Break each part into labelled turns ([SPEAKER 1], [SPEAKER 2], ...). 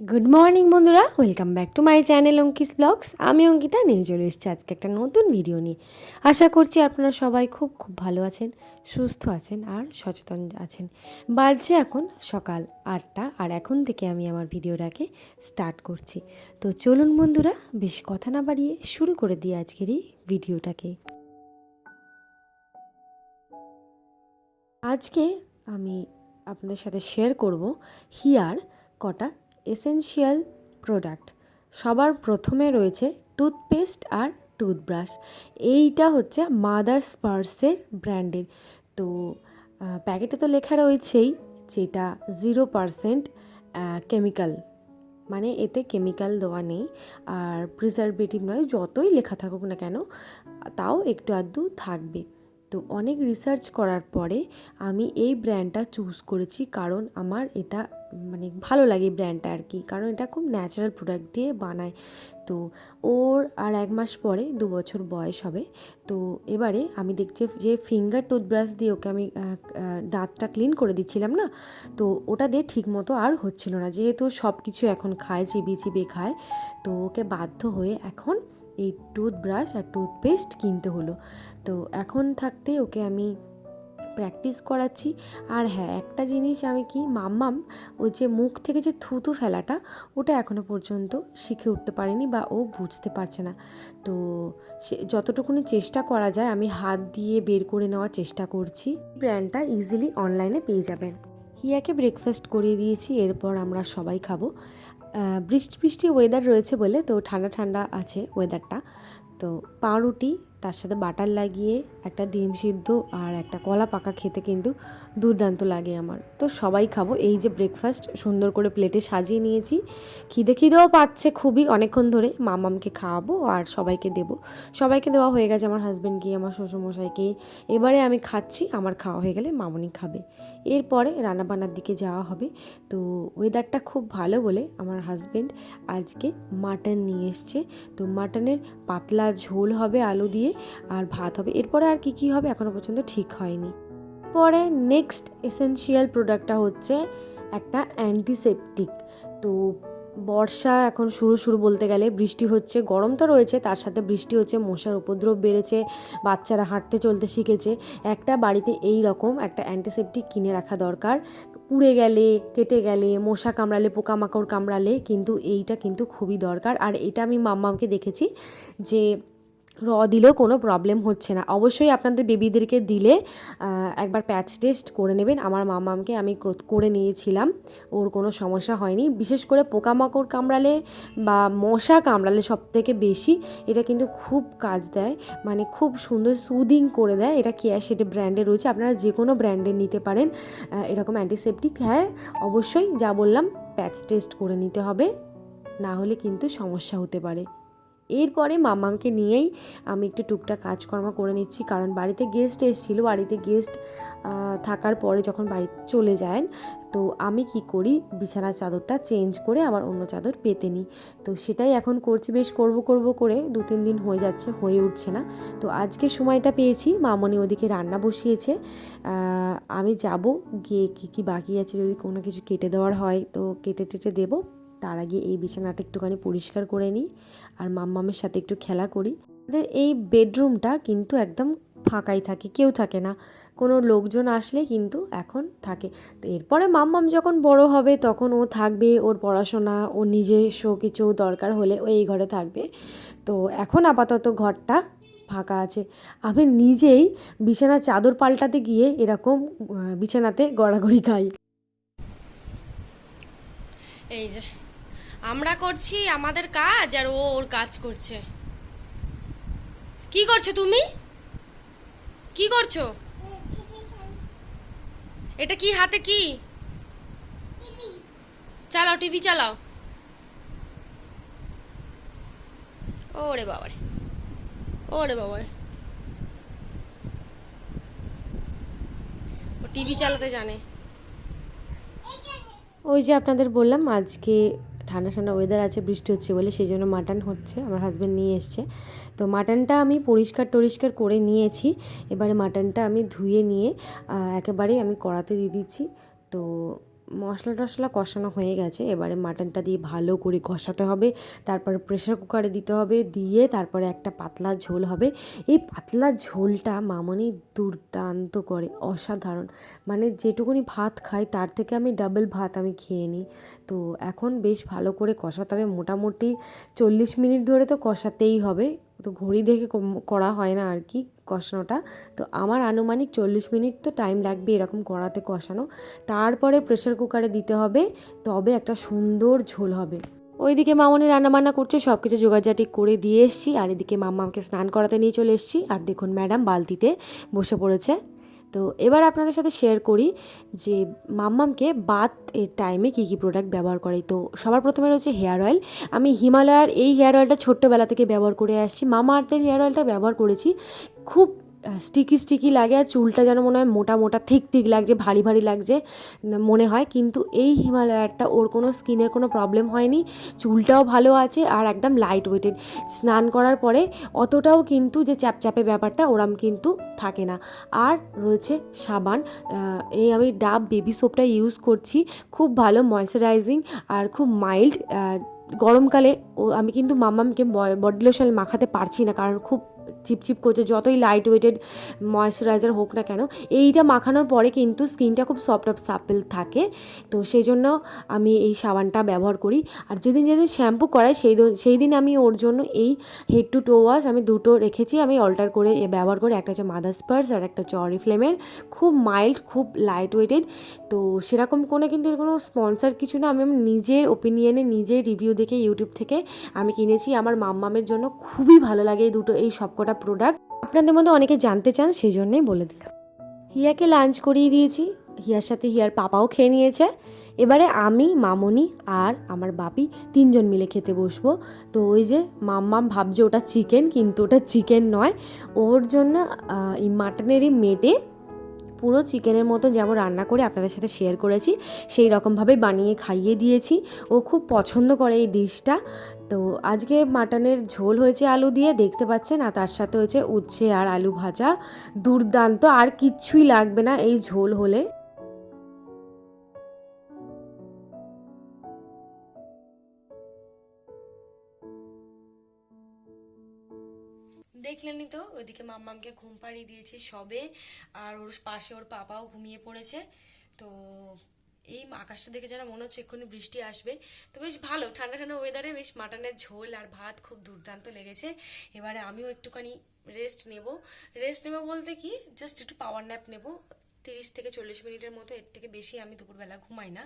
[SPEAKER 1] Good morning বন্ধুরা। Welcome back to my channel Ankis vlogs আমি অঙ্কিতা, নিয়ে চলে এসেছি আজকে একটা নতুন ভিডিও নিয়ে। আশা করছি আপনারা সবাই খুব খুব ভালো আছেন, সুস্থ আছেন আর সচেতন আছেন। বাজছে এখন সকাল আটটা, আর এখন থেকে আমি আমার ভিডিওটাকে স্টার্ট করছি। তো চলুন বন্ধুরা, বেশি কথা না বাড়িয়ে শুরু করে দিই আজকের এই ভিডিওটাকে আজকে আমি আপনাদের সাথে শেয়ার করব হিয়ার কটা এসেনশিয়াল প্রোডাক্ট। সবার প্রথমে রয়েছে টুথপেস্ট আর টুথব্রাশ। এইটা হচ্ছে মাদার স্পার্সের ব্র্যান্ডের। তো প্যাকেটে তো লেখা রয়েছেই যেটা জিরো পারসেন্ট কেমিক্যাল। মানে এতে কেমিক্যাল দেওয়া নেই। আর প্রিজারভেটিভ নয়, যতই লেখা থাকুক না কেন, তাও একটু আধটু থাকবে। তো অনেক রিসার্চ করার পরে আমি এই ব্র্যান্ডটা চুজ করেছি কারণ আমার এটা মানে ভালো লাগে ব্র্যান্ডটা আর কি। কারণ এটা খুব ন্যাচারাল প্রোডাক্ট দিয়ে বানায়। তো ওর আর এক মাস পরে দু বছর বয়স হবে। তো এবারে আমি দেখছি যে ফিঙ্গার টুথব্রাশ দিয়ে ওকে আমি দাঁতটা ক্লিন করে দিচ্ছিলাম না, তো ওটা দিয়ে ঠিক মতো আর হচ্ছিল না। যেহেতু সব কিছু এখন খায় চিবিয়ে চিবিয়ে খায়, তো ওকে বাধ্য হয়ে এখন এই টুথব্রাশ আর টুথপেস্ট কিনতে হলো। তো এখন থাকতে ওকে আমি প্র্যাকটিস করাচ্ছি। আর হ্যাঁ একটা জিনিস আমি কি, মাম্মাম ওই যে মুখ থেকে যে থুতু ফেলাটা, ওটা এখনও পর্যন্ত শিখে উঠতে পারেনি বা ও বুঝতে পারছে না। তো সে, যতটুকুনি চেষ্টা করা যায়, আমি হাত দিয়ে বের করে নেওয়ার চেষ্টা করছি। ব্র্যান্ডটা ইজিলি অনলাইনে পেয়ে যাবেন। হিয়াকে ব্রেকফাস্ট করিয়ে দিয়েছি, এরপর আমরা সবাই খাব। বৃষ্টি বৃষ্টি ওয়েদার রয়েছে বলে তো ঠান্ডা ঠান্ডা আছে ওয়েদারটা তো পাউরুটি তার সাথে বাটার লাগিয়ে, একটা ডিম সিদ্ধ আর একটা কলা পাকা খেতে কিন্তু দুর্দান্ত লাগে আমার। তো সবাই খাব। এই যে ব্রেকফাস্ট সুন্দর করে প্লেটে সাজিয়ে নিয়েছি। খিদে খিদেও পাচ্ছে খুবই অনেকক্ষণ ধরে। মামামকে খাওয়াবো আর সবাইকে দেবো। সবাইকে দেওয়া হয়ে গেছে আমার হাজব্যান্ডকে আমার শ্বশুরমশাইকে। এবারে আমি খাচ্ছি, আমার খাওয়া হয়ে গেলে মামনি খাবে। এরপরে রান্নাবান্নার দিকে যাওয়া হবে। তো ওয়েদারটা খুব ভালো বলে আমার হাজব্যান্ড আজকে মাটন নিয়ে এসছে। তো মাটনের পাতলা ঝোল হবে আলু দিয়ে। আর ভাত হবে। এরপরে আর কি কি হবে এখনও পর্যন্ত ঠিক হয়নি। পরে নেক্সট এসেনশিয়াল প্রোডাক্টটা হচ্ছে একটা অ্যান্টিসেপটিক তো বর্ষা এখন শুরু শুরু বলতে গেলে বৃষ্টি হচ্ছে, গরম তো রয়েছে, তার সাথে বৃষ্টি হচ্ছে, মশার উপদ্রব বেড়েছে, বাচ্চারা হাঁটতে চলতে শিখেছে। একটা বাড়িতে এই রকম একটা অ্যান্টিসেপটিক কিনে রাখা দরকার। পুড়ে গেলে, কেটে গেলে, মশা কামড়ালে, পোকামাকড় কামড়ালে কিন্তু এইটা কিন্তু খুবই দরকার। আর এটা আমি মাম্মাকে দেখেছি যে র দিলেও কোনো প্রবলেম হচ্ছে না। অবশ্যই আপনাদের বেবিদেরকে দিলে একবার প্যাচ টেস্ট করে নেবেন। আমার মামামকে আমি করে নিয়েছিলাম। ওর কোনো সমস্যা হয়নি। বিশেষ করে পোকামাকড় কামড়ালে বা মশা কামড়ালে সব থেকে বেশি এটা কিন্তু খুব কাজ দেয়। মানে খুব সুন্দর সুদিং করে দেয়। এটা কেয়ার সেটা ব্র্যান্ডে রয়েছে। আপনারা যে কোনো ব্র্যান্ডের নিতে পারেন। এরকম অ্যান্টিসেপটিক হ্যাঁ অবশ্যই যা বললাম প্যাচ টেস্ট করে নিতে হবে। না হলে কিন্তু সমস্যা হতে পারে। এরপরে মামামকে নিয়েই আমি একটু টুকটাক কাজকর্ম করে নিচ্ছি। কারণ বাড়িতে গেস্ট এসেছিল, বাড়িতে গেস্ট থাকার পরে যখন বাড়ি চলে যায় তো আমি কি করি, বিছানার চাদরটা চেঞ্জ করে আবার অন্য চাদর পেতে নিই। তো সেটাই এখন করছি, বেশ করব করব করে দু, তিন দিন হয়ে যাচ্ছে, হয়ে উঠছে না। তো আজকে সময়টা পেয়েছি, মামনি ওদিকে রান্না বসিয়েছে। আমি যাব, গিয়ে কী কী বাকি আছে যদি কোনো কিছু কেটে দেওয়ার হয়, তো কেটে টেটে দেবো। তার আগে এই বিছানাটা একটুখানি পরিষ্কার করে নিই আর মাম্মামের সাথে একটু খেলা করি। আমাদের এই বেডরুমটা কিন্তু একদম ফাঁকাই থাকে, কেউ থাকে না। কোনো লোকজন আসলে কিন্তু এখন থাকে। তো এরপরে মাম্মাম যখন বড় হবে তখন ও থাকবে, ওর পড়াশোনা, ও নিজস্ব কিছু দরকার হলে ও এই ঘরে থাকবে। তো এখন আপাতত ঘরটা ফাঁকা আছে। আমি নিজেই বিছানার চাদর পাল্টাতে গিয়ে এরকম বিছানাতে গড়াগড়ি খাই।
[SPEAKER 2] এই যে। আমরা করছি, আমাদের কাজ, আর ও ওর কাজ করছে। কি করছ তুমি? কি করছ? এটা কি হাতে কি? চালাও, টিভি চালাও। ওরে বাবারে ওরে বাবারে। ও টিভি চালাতে জানে।
[SPEAKER 1] ওই যে আপনাদের বললাম, আজকে ঠান্ডা ঠান্ডা ওয়েদার আছে, বৃষ্টি হচ্ছে বলে সেই জন্য মাটন হচ্ছে, আমার হাজব্যান্ড নিয়ে এসছে। তো মাটনটা আমি পরিষ্কার টরিষ্কার করে নিয়েছি, এবারে মাটনটা আমি ধুয়ে নিয়ে একেবারেই আমি কড়াতে দিয়ে দিচ্ছি। তো মশলা টশলা কষানো হয়ে গেছে। এবারে মাটনটা দিয়ে ভালো করে কষাতে হবে। তারপরে প্রেশার কুকারে দিতে হবে। দিয়ে তারপরে একটা পাতলা ঝোল হবে। এই পাতলা ঝোলটা মামনি দুর্দান্ত করে। অসাধারণ। মানে যেটুকুনি ভাত খাই, তার থেকে আমি ডাবল ভাত আমি খেয়ে নিই। তো এখন বেশ ভালো করে কষাতে হবে। মোটামুটি চল্লিশ মিনিট ধরে তো কষাতেই হবে। তো ঘড়ি দেখে করা হয় না আর কি কষানোটা। তো আমার আনুমানিক চল্লিশ মিনিট তো টাইম লাগবে এরকম কড়াতে কষানো। তারপরে প্রেশার কুকারে দিতে হবে, তবে একটা সুন্দর ঝোল হবে। ওইদিকে মামনি রান্নাবান্না করছে সব কিছু জোগাড়জাটি করে দিয়ে এসছি। আর এদিকে মাম্মাকে স্নান করাতে নিয়ে চলে এসছি। আর দেখুন ম্যাডাম বালতিতে বসে পড়েছে। তো এবার আপনাদের সাথে শেয়ার করি যে মাম্মামকে বাত এর টাইমে কী কী প্রোডাক্ট ব্যবহার করে। তো সবার প্রথমে রয়েছে হেয়ার অয়েল আমি হিমালয়ার এই হেয়ার অয়েলটা ছোট্টবেলা থেকে ব্যবহার করে আসছি। মামা আর্থের হেয়ার অয়েলটা ব্যবহার করেছি। খুব স্টিকি স্টিকি লাগে আর চুলটা যেন মনে হয় মোটা মোটা থিক থিক লাগছে, ভারী ভারী লাগছে মনে হয়। কিন্তু এই হিমালয়ারটা ওর কোনো স্কিনের কোনো প্রবলেম হয়নি। চুলটাও ভালো আছে আর একদম লাইট ওয়েটেড স্নান করার পরে অতটাও কিন্তু যে চ্যাপচ্যাপে ব্যাপারটা ওরম কিন্তু থাকে না। আর রয়েছে সাবান এই আমি ডাব বেবি সোপটা ইউজ করছি। খুব ভালো ময়শ্চারাইজিং আর খুব মাইল্ড গরমকালে আমি কিন্তু মামামকে বডি লোশন মাখাতে পারছি না কারণ খুব চিপচিপ করছে, যতই লাইট ওয়েটেড ময়শ্চারাইজার হোক না কেন, এইটা মাখানোর পরে কিন্তু স্কিনটা খুব সফট অফ সাপেল থাকে। তো সেই জন্য আমি এই সাবানটা ব্যবহার করি। আর যেদিন যেদিন শ্যাম্পু করাই, সেই সেই দিন আমি ওর জন্য এই হেড টু টো ওয়াশ আমি দুটো রেখেছি। আমি অল্টার করে ব্যবহার করি, একটা হচ্ছে মাদার স্পার্স আর একটা হচ্ছে অরিফ্লেমের খুব মাইল্ড খুব লাইট ওয়েটেড তো সেরকম কোনো কিন্তু এর কোনো স্পন্সার কিছু না। আমি আমার নিজের ওপিনিয়নে নিজের রিভিউ দেখে ইউটিউব থেকে আমি কিনেছি। আমার মাম্মামের জন্য খুবই ভালো লাগে এই দুটো, এই সবকটা প্রোডাক্ট আপনাদের মধ্যে অনেকে জানতে চান সেই জন্যই বলে দিলাম। হিয়াকে লাঞ্চ করিয়ে দিয়েছি। হিয়ার সাথে হিয়ার পাপাও খেয়ে নিয়েছে। এবারে আমি, মামনি আর আমার বাপি তিনজন মিলে খেতে বসবো। তো ওই যে মাম্মাম ভাবছে ওটা চিকেন কিন্তু ওটা চিকেন নয়। ওর জন্য এই মাটনেরই মেটে পুরো চিকেনের মতো যেমন রান্না করে আপনাদের সাথে শেয়ার করেছি, সেই রকমভাবে বানিয়ে খাইয়ে দিয়েছি। ও খুব পছন্দ করে এই ডিশটা। তো আজকে মাটনের ঝোল হয়েছে আলু দিয়ে, দেখতে পাচ্ছেন? আর তার সাথে হয়েছে উচ্ছে আর আলু ভাজা। দুর্দান্ত, আর কিচ্ছুই লাগবে না এই ঝোল হলে।
[SPEAKER 2] দেখলেনই তো, ওইদিকে মাম্মামকে ঘুম পাড়িয়ে দিয়েছি সবে, আর ওর পাশে ওর পাপাও ঘুমিয়ে পড়েছে। তো এই আকাশটা দেখে যেন মনে হচ্ছে এক্ষুনি বৃষ্টি আসবে। তো বেশ ভালো, ঠান্ডা ঠান্ডা ওয়েদারে বেশ মাটনের ঝোল আর ভাত খুব দুর্দান্ত লেগেছে। এবারে আমিও একটুখানি রেস্ট নেব। রেস্ট নেব বলতে কি জাস্ট একটু পাওয়ার ন্যাপ নেব। তিরিশ থেকে চল্লিশ মিনিটের মতো, এর থেকে বেশি আমি দুপুরবেলা ঘুমাই না।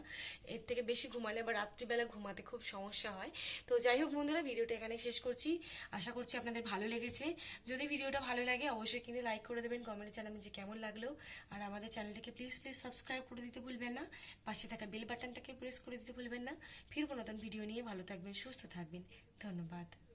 [SPEAKER 2] এর থেকে বেশি ঘুমালে বা রাত্রিবেলা ঘুমাতে খুব সমস্যা হয়। তো যাই হোক বন্ধুরা, ভিডিওটা এখানে শেষ করছি। আশা করছি আপনাদের ভালো লেগেছে। যদি ভিডিওটা ভালো লাগে, অবশ্যই কিন্তু লাইক করে দেবেন কমেন্টে জানাবেন যে কেমন লাগল। আর আমাদের চ্যানেলটিকে প্লিজ প্লিজ সাবস্ক্রাইব করে দিতে ভুলবেন না। পাশে থাকা বেল বাটনটাকে প্রেস করে দিতে ভুলবেন না। ফিরবো নতুন ভিডিও নিয়ে। ভালো থাকবেন, সুস্থ থাকবেন। ধন্যবাদ।